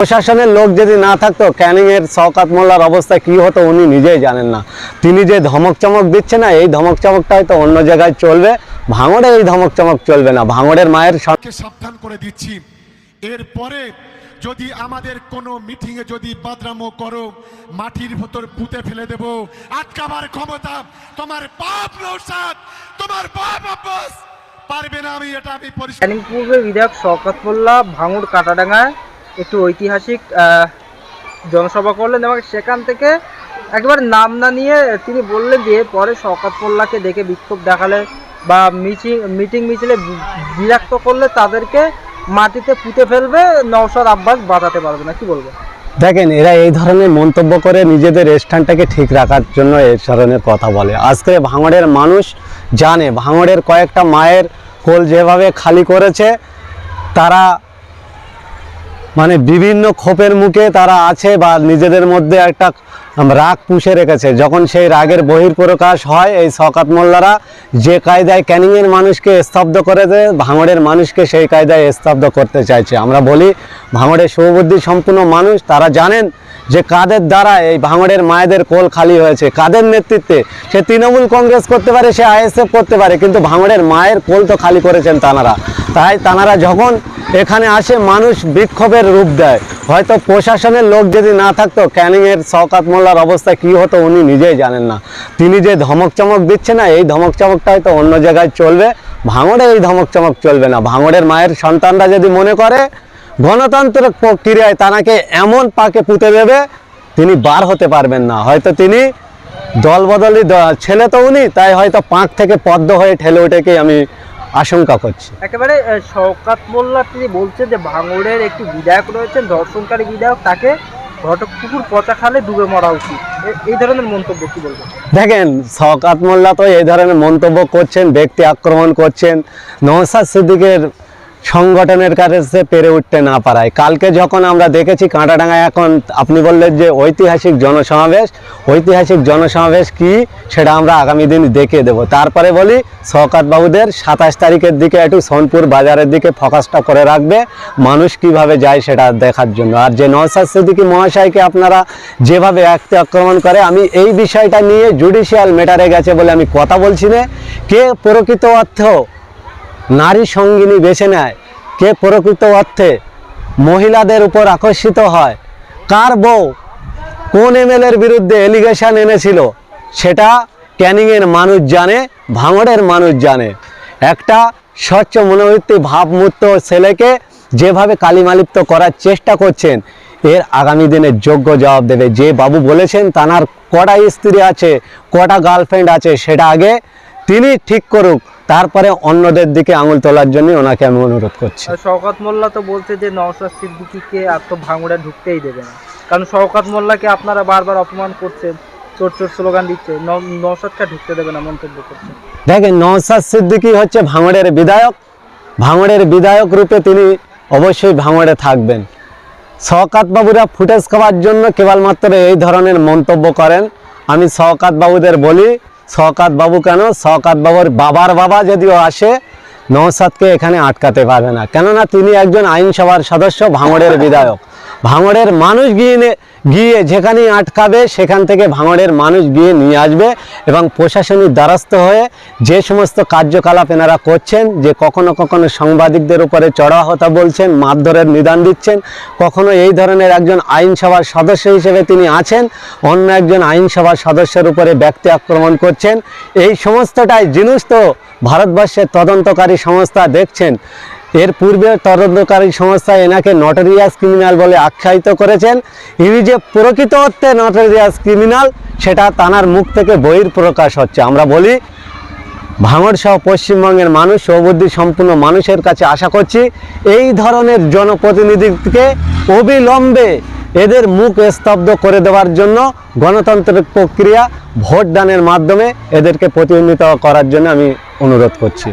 প্রশাসনের লোক যদি না থাকতো ক্যানিং এর শওকাত মোল্লার অবস্থা কি হতো উনি নিজেই জানেন না। তিনি যে ধমক চমক দিচ্ছে না এই ধমক চমকটা হয়তো অন্য জায়গায় চলবে। ভাঙড়ে এই ধমক চমক চলবে না। ভাঙড়ের মায়ের সাবধান করে দিচ্ছি। এরপরে যদি আমাদের কোনো মিটিংয়ে যদি বাদরামো করো মাটির ভেতর পুঁতে ফেলে দেব। আটকাবার ক্ষমতা তোমার বাপ নৌসাদ তোমার বাপ আব্বাস। পারবে না আমি এটা আমি পরিষ্কার বিধায়ক শওকত মোল্লা ভাঙুর কাটাডাঙ্গায় একটু ঐতিহাসিক জনসভা করলেন এবং সেখান থেকে একবার নাম না নিয়ে তিনি বললেন যে, পরে শওকত মোল্লাকে দেখে বিক্ষোভ দেখালে বা মিটিং মিটিং মিছিলে বিরক্ত করলে তাদেরকে মাটিতে পুঁতে ফেলবে, নওশাদ আব্বাস বাঁচাতে পারবে না। কি বলব দেখেন, এরা এই ধরনের মন্তব্য করে নিজেদের স্থানটাকে ঠিক রাখার জন্য এই ধরনের কথা বলে। আজকে ভাঙড়ের মানুষ জানে, ভাঙড়ের কয়েকটা মায়ের কোল যেভাবে খালি করেছে, তারা মানে বিভিন্ন ক্ষোভের মুখে তারা আছে বা নিজেদের মধ্যে একটা রাগ পুষে রেখেছে। যখন সেই রাগের বহির্প্রকাশ হয়, এই শকাত মোল্লারা যে কায়দায় ক্যানিংয়ের মানুষকে স্তব্ধ করে দেয় ভাঙড়ের মানুষকে সেই কায়দায় স্তব্ধ করতে চাইছে। আমরা বলি, ভাঙড়ের শুভবুদ্ধি সম্পূর্ণ মানুষ, তারা জানেন যে কাদের দ্বারা এই ভাঙড়ের মায়েদের কোল খালি হয়েছে, কাদের নেতৃত্বে। সে তৃণমূল কংগ্রেস করতে পারে, সে আইএসএফ করতে পারে, কিন্তু ভাঙড়ের মায়ের কোল তো খালি করেছেন তানারা। তাই তানারা যখন এখানে আসে, মানুষ বিক্ষোভের রূপ দেয়। হয়তো প্রশাসনের লোক যদি না থাকতো, ক্যানিংয়ের শওকাত মোল্লার অবস্থা কি হতো উনি নিজেই জানেন না। তিনি যে ধমক চমক দিচ্ছে না, এই ধমক চমকটা হয়তো অন্য জায়গায় চলবে। ভাঙড়ে এই ধমক চমক চলবে না। ভাঙড়ের মায়ের সন্তানরা যদি মনে করে, গণতন্ত্র প্রক্রিয়ায় তানাকে এমন পাকে পুঁতে দেবে, তিনি বার হতে পারবেন না। হয়তো তিনি দল বদলি দ- ছেলে তো উনি, তাই হয়তো পাঁক থেকে পদ্ম হয়ে ঠেলে ওঠেকে আমি আশঙ্কা করছে। একেবারে শওকাত মোল্লা তিনি বলছেন যে ভাঙড়ের একটি বিধায়ক রয়েছেন দর্শনকারী বিধায়ক তাকে ঘটকপুকুর পচা খালে ডুবে মরা উচিত। এই ধরনের মন্তব্য কি বলব দেখেন শওকাত মোল্লা তো এই ধরনের মন্তব্য করছেন ব্যক্তি আক্রমণ করছেন। নওসাদ সিদ্দিকের সংগঠনের কাছে পেরে উঠতে না পারায়। কালকে যখন আমরা দেখেছি কাঁটাডাঙ্গায় এখন আপনি বললেন যে ঐতিহাসিক জনসমাবেশ ঐতিহাসিক জনসমাবেশ কি সেটা আমরা আগামী দিন দেখিয়ে দেব। তারপরে বলি, শওকাত বাবুদের সাতাশ তারিখের দিকে একটু সোনপুর বাজারের দিকে ফোকাসটা করে রাখবে। মানুষ কীভাবে যায় সেটা দেখার জন্য। আর যে নওসাদ সিদ্দিকী মহাশয়কে আপনারা যেভাবে একটি আক্রমণ করে, আমি এই বিষয়টা নিয়ে জুডিশিয়াল ম্যাটারে গেছে বলে আমি কথা বলছি না। কে প্রকৃত অর্থ নারী সঙ্গিনী বেছে নেয়। কে প্রকৃত অর্থে মহিলাদের উপর আকর্ষিত হয়? কার বউ কোন এমএলএর বিরুদ্ধে এলিগেশন এনেছিল? সেটা ক্যানিংয়ের মানুষ জানে, ভাঙড়ের মানুষ জানে। একটা স্বচ্ছ মনোবৃত্তি ভাবমূর্ত ছেলেকে যেভাবে কালিমালিপ্ত করার চেষ্টা করছেন, এর আগামী দিনে যোগ্য জবাব দেবে। যে বাবু বলেছেন, তানার কটা স্ত্রী আছে, কটা গার্লফ্রেন্ড আছে, সেটা আগে তিনি ঠিক করুক। তারপরে অন্যদের দিকে আঙুল তোলার জন্য ওনাকে আমি অনুরোধ করছি। শওকাত মোল্লা তো বলছে যে নওশাদ সিদ্দিকীকে আর তো ভাঙড়ে ঢুকতেই দেবে না। কারণ শওকাত মোল্লাকে আপনারা বারবার অপমান করছেন চোর চোর স্লোগান দিচ্ছে নওশাদকে ঢুকতে দেবে না মন্তব্য করছেন। দেখেন নওসাদ সিদ্দিকী হচ্ছে ভাঙড়ের বিধায়ক। ভাঙড়ের বিধায়ক রূপে তিনি অবশ্যই ভাঙড়ে থাকবেন। শওকাত বাবুরা ফুটেজ খাওয়ার জন্য কেবলমাত্র এই ধরনের মন্তব্য করেন। আমি শওকাত বাবুদের বলি শওকাত বাবু কেন? সকাত বাবুর বাবার বাবা যদিও আসে, নওসাদকে এখানে আটকাতে পারবে না। কেননা তিনি একজন আইনসভার সদস্য, ভাঙড়ের বিধায়ক। ভাঙড়ের মানুষ গিয়ে গিয়ে যেখানেই আটকাবে, সেখান থেকে ভাঙড়ের মানুষ গিয়ে নিয়ে আসবে এবং প্রশাসনিক দ্বারস্থ হয়ে যে সমস্ত কার্যকলাপ এনারা করছেন, যে কখনো কখনো সাংবাদিকদের উপরে চড়া হতা বলছেন, মারধরের নিদান দিচ্ছেন, কখনো এই ধরনের একজন আইনসভার সদস্য হিসেবে তিনি আছেন, অন্য একজন আইনসভার সদস্যের উপরে ব্যক্তি আক্রমণ করছেন। এই সমস্তটাই জিনিস তো ভারতবর্ষের তদন্তকারী সংস্থা দেখছেন। এর পূর্বে তদন্তকারী সংস্থা এনাকে নটোরিয়াস ক্রিমিনাল বলে আখ্যায়িত করেছেন। ইনি যে প্রকৃত অর্থে নটোরিয়াস ক্রিমিনাল, সেটা তানার মুখ থেকে বহির প্রকাশ হচ্ছে। আমরা বলি, ভাঙড় সহ পশ্চিমবঙ্গের মানুষ, সৌবুদ্ধি সম্পূর্ণ মানুষের কাছে আশা করছি, এই ধরনের জনপ্রতিনিধিকে অবিলম্বে এদের মুখ স্তব্ধ করে দেওয়ার জন্য গণতান্ত্রিক প্রক্রিয়া ভোটদানের মাধ্যমে এদেরকে প্রতিনিধিত্ব করার জন্য আমি অনুরোধ করছি।